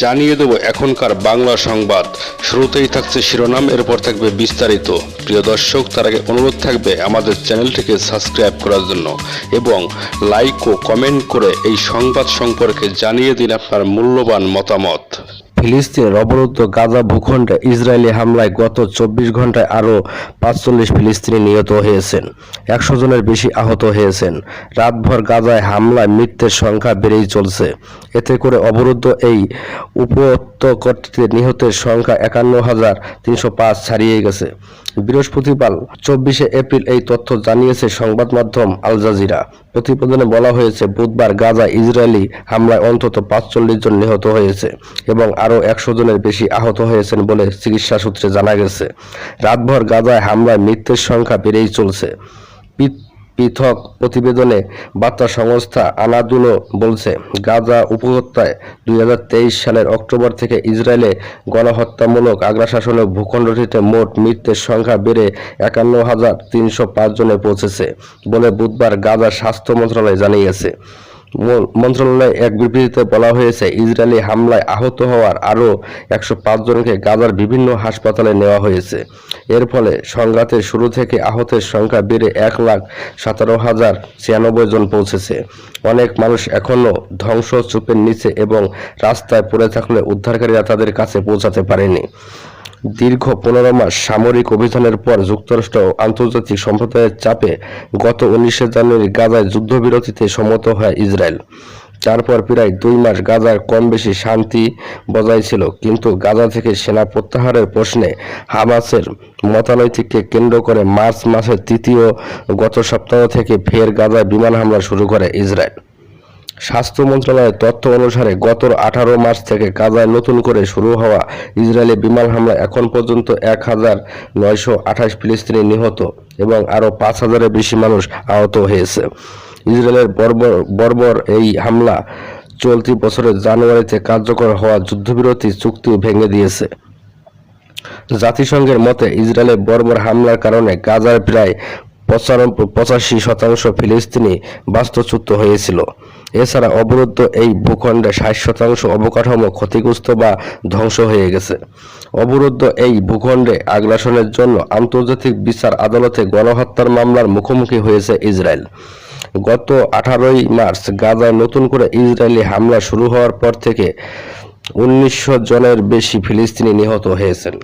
জানিয়ে দেব, এখনকার বাংলা সংবাদ। শুরুতেই থাকছে শিরোনাম, এরপর থাকবে বিস্তারিত। প্রিয় দর্শক, তার আগে অনুরোধ থাকবে আমাদের চ্যানেলটিকে সাবস্ক্রাইব করার জন্য এবং লাইক ও কমেন্ট করে এই সংবাদ সম্পর্কে জানিয়ে দিন আপনার মূল্যবান মতামত। ফিলিস্তিনের অবরুদ্ধ গাজা ভূখণ্ডে ইসরায়েলি হামলায় গত চব্বিশ ঘন্টায় আরও পাঁচচল্লিশ ফিলিস্তিনি নিহত হয়েছেন, একশো জনের বেশি আহত হয়েছেন। রাতভর গাজায় হামলায় মৃত্যুর সংখ্যা বেড়েই চলছে। এতে করে অবরুদ্ধ এই উপত্যকাটিতে নিহতের সংখ্যা একান্ন হাজার তিনশো পাঁচ ছাড়িয়ে গেছে। বৃহস্পতিবার চব্বিশে এপ্রিল এই তথ্য জানিয়েছে সংবাদ মাধ্যম আল জাজিরা। প্রতিবেদনে বলা হয়েছে, বুধবার গাজা ইসরায়েলি হামলায় অন্তত পাঁচচল্লিশ জন নিহত হয়েছে এবং আরও একশো জনের বেশি আহত হয়েছেন বলে চিকিৎসা সূত্রে জানা গেছে। রাতভর গাজায় হামলায় মৃত্যুর সংখ্যা বেড়েই চলছে। পৃথক প্রতিবেদনে বার্তা সংস্থা আনাদুলো বলছে, গাজা উপত্যকায় দুই হাজার তেইশ সালের অক্টোবর থেকে ইসরায়েলে গণহত্যামূলক আগ্রাসনে ভূখণ্ডটিতে মোট মৃত্যুর সংখ্যা বেড়ে একান্ন হাজার তিনশো পাঁচ জনে পৌঁছেছে বলে বুধবার গাজা স্বাস্থ্য মন্ত্রণালয় জানিয়েছে। মন্ত্রণালয়ে এক বিবৃতিতে বলা হয়েছে, ইসরায়েলি হামলায় আহত হওয়ার আরও একশো পাঁচ জনকে গাজার বিভিন্ন হাসপাতালে নেওয়া হয়েছে। এর ফলে সংঘাতের শুরু থেকে আহতের সংখ্যা বেড়ে এক লাখ সতেরো হাজার ছিয়ানব্বই জন পৌঁছেছে। অনেক মানুষ এখনও ধ্বংসস্তূপের নিচে এবং রাস্তায় পড়ে থাকলে উদ্ধারকারীরা তাদের কাছে পৌঁছাতে পারেনি। দীর্ঘ পনেরো মাস সামরিক অভিযানের পর যুক্তরাষ্ট্র আন্তর্জাতিক সম্প্রদায়ের চাপে গত উনিশে জানুয়ারি গাজায় যুদ্ধবিরতিতে সম্মত হয় ইসরায়েল। তারপর প্রায় দুই মাস গাজার কম বেশি শান্তি বজায় ছিল কিন্তু গাজা থেকে সেনা প্রত্যাহারের প্রশ্নে হামাসের মতানৈতিককে কেন্দ্র করে মার্চ মাসের তৃতীয় গত সপ্তাহ থেকে ফের গাজায় বিমান হামলা শুরু করে ইসরায়েল। স্বাস্থ্য মন্ত্রণালয়ের তথ্য অনুসারে গত আঠারো মার্চ থেকে গাজায় নতুন করে শুরু হওয়া ইসরায়েলি বিমান হামলায় এখন পর্যন্ত এক হাজার নয়শো আঠাশ ফিলিস্তিনি নিহত এবং আরও পাঁচ হাজারের বেশি মানুষ আহত হয়েছে। ইসরায়েলের বর্বর বর্বর এই হামলা চলতি বছরের জানুয়ারিতে কার্যকর হওয়া যুদ্ধবিরতি চুক্তি ভেঙে দিয়েছে। জাতিসংঘের মতে ইসরায়েলের বর্বর হামলার কারণে গাজার প্রায় পঁচাশি শতাংশ ফিলিস্তিনি বাস্তুচ্যুত হয়েছিল। এছাড়া অবরুদ্ধ এই ভূখণ্ডে ষাট শতাংশ অবকাঠামো ক্ষতিগ্রস্ত বা ধ্বংস হয়ে গেছে। অবরুদ্ধ এই ভূখণ্ডে আগ্রাসনের জন্য আন্তর্জাতিক বিচার আদালতে গণহত্যার মামলার মুখোমুখি হয়েছে ইসরায়েল। গত আঠারোই মার্চ গাজায় নতুন করে ইসরায়েলি হামলা শুরু হওয়ার পর থেকে উনিশশো জনের বেশি ফিলিস্তিনি নিহত হয়েছেন।